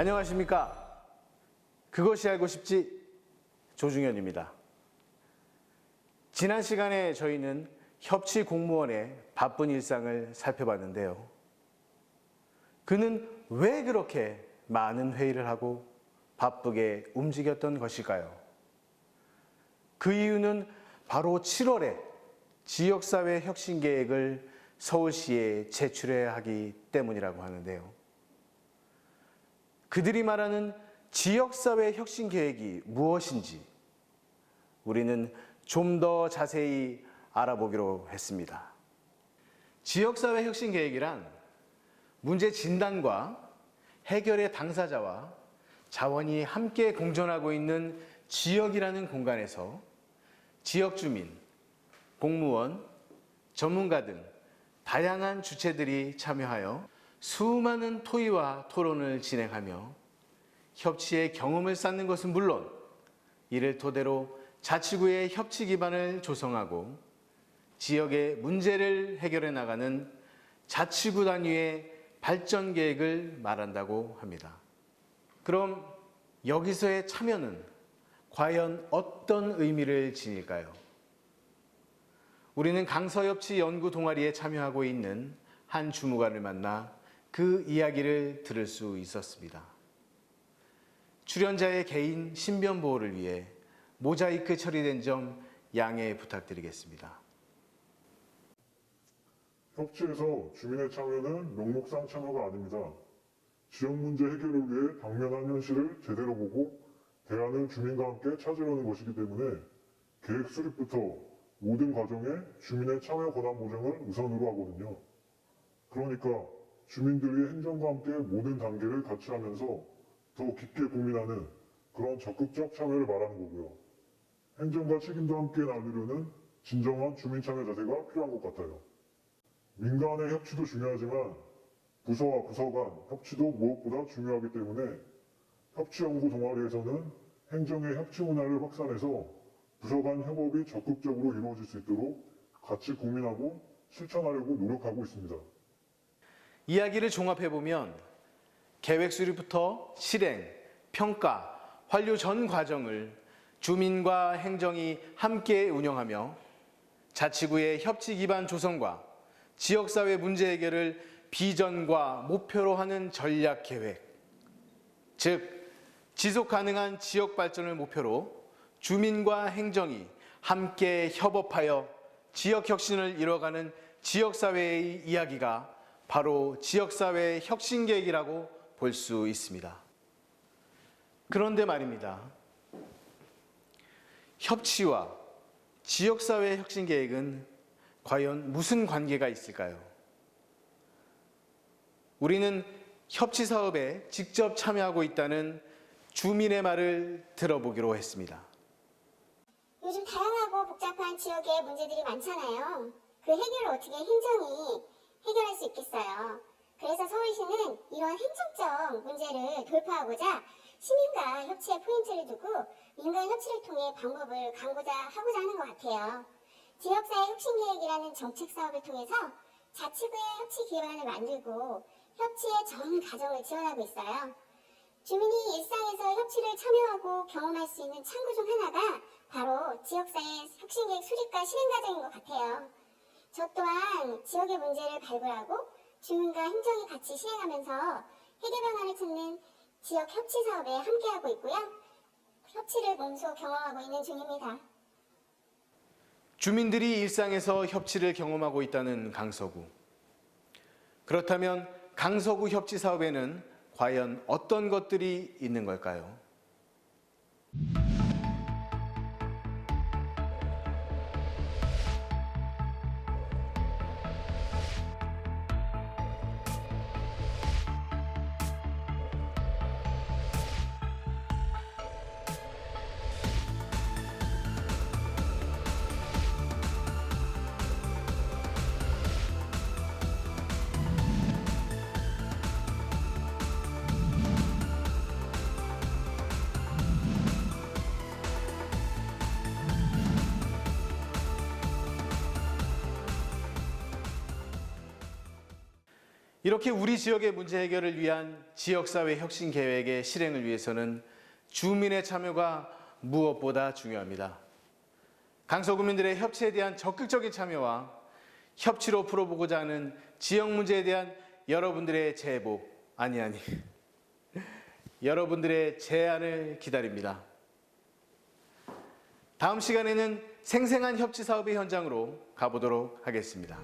안녕하십니까. 그것이 알고 싶지 조중현입니다. 지난 시간에 저희는 협치 공무원의 바쁜 일상을 살펴봤는데요. 그는 왜 그렇게 많은 회의를 하고 바쁘게 움직였던 것일까요? 그 이유는 바로 7월에 지역사회 혁신 계획을 서울시에 제출해야 하기 때문이라고 하는데요. 그들이 말하는 지역사회 혁신 계획이 무엇인지 우리는 좀 더 자세히 알아보기로 했습니다. 지역사회 혁신 계획이란 문제 진단과 해결의 당사자와 자원이 함께 공존하고 있는 지역이라는 공간에서 지역 주민, 공무원, 전문가 등 다양한 주체들이 참여하여 수많은 토의와 토론을 진행하며 협치의 경험을 쌓는 것은 물론 이를 토대로 자치구의 협치 기반을 조성하고 지역의 문제를 해결해 나가는 자치구 단위의 발전 계획을 말한다고 합니다. 그럼 여기서의 참여는 과연 어떤 의미를 지닐까요? 우리는 강서협치 연구 동아리에 참여하고 있는 한 주무관을 만나 그 이야기를 들을 수 있었습니다. 출연자의 개인 신변 보호를 위해 모자이크 처리된 점 양해 부탁드리겠습니다. 협치에서 주민의 참여는 명목상 참여가 아닙니다. 지역 문제 해결을 위해 당면한 현실을 제대로 보고 대안을 주민과 함께 찾으려는 것이기 때문에 계획 수립부터 모든 과정에 주민의 참여 권한 보장을 우선으로 하거든요. 그러니까 주민들이 행정과 함께 모든 단계를 같이 하면서 더 깊게 고민하는 그런 적극적 참여를 말하는 거고요. 행정과 책임도 함께 나누려는 진정한 주민 참여 자세가 필요한 것 같아요. 민간의 협치도 중요하지만 부서와 부서 간 협치도 무엇보다 중요하기 때문에 협치연구 동아리에서는 행정의 협치 문화를 확산해서 부서 간 협업이 적극적으로 이루어질 수 있도록 같이 고민하고 실천하려고 노력하고 있습니다. 이야기를 종합해 보면 계획 수립부터 실행, 평가, 완료 전 과정을 주민과 행정이 함께 운영하며 자치구의 협치 기반 조성과 지역사회 문제 해결을 비전과 목표로 하는 전략 계획, 즉 지속 가능한 지역 발전을 목표로 주민과 행정이 함께 협업하여 지역 혁신을 이뤄가는 지역사회의 이야기가 바로 지역사회 혁신 계획이라고 볼 수 있습니다. 그런데 말입니다. 협치와 지역사회 혁신 계획은 과연 무슨 관계가 있을까요? 우리는 협치 사업에 직접 참여하고 있다는 주민의 말을 들어보기로 했습니다. 요즘 다양하고 복잡한 지역에 문제들이 많잖아요. 그 해결을 어떻게 행정이 해결할 수 있겠어요. 그래서 서울시는 이런 행정적 문제를 돌파하고자 시민과 협치에 포인트를 두고 민간 협치를 통해 방법을 강고자 하고자 하는 것 같아요. 지역사회 혁신계획이라는 정책 사업을 통해서 자치구의 협치 기반을 만들고 협치의 전 과정을 지원하고 있어요. 주민이 일상에서 협치를 참여하고 경험할 수 있는 창구 중 하나가 바로 지역사회 혁신계획 수립과 실행 과정인 것 같아요. 저 또한 지역의 문제를 발굴하고 주민과 행정이 같이 실행하면서 해결 방안을 찾는 지역 협치 사업에 함께하고 있고요. 협치를 몸소 경험하고 있는 중입니다. 주민들이 일상에서 협치를 경험하고 있다는 강서구. 그렇다면 강서구 협치 사업에는 과연 어떤 것들이 있는 걸까요? 이렇게 우리 지역의 문제 해결을 위한 지역사회 혁신 계획의 실행을 위해서는 주민의 참여가 무엇보다 중요합니다. 강서구민들의 협치에 대한 적극적인 참여와 협치로 풀어보고자 하는 지역 문제에 대한 여러분들의 제보, 아니 아니, 여러분들의 제안을 기다립니다. 다음 시간에는 생생한 협치 사업의 현장으로 가보도록 하겠습니다.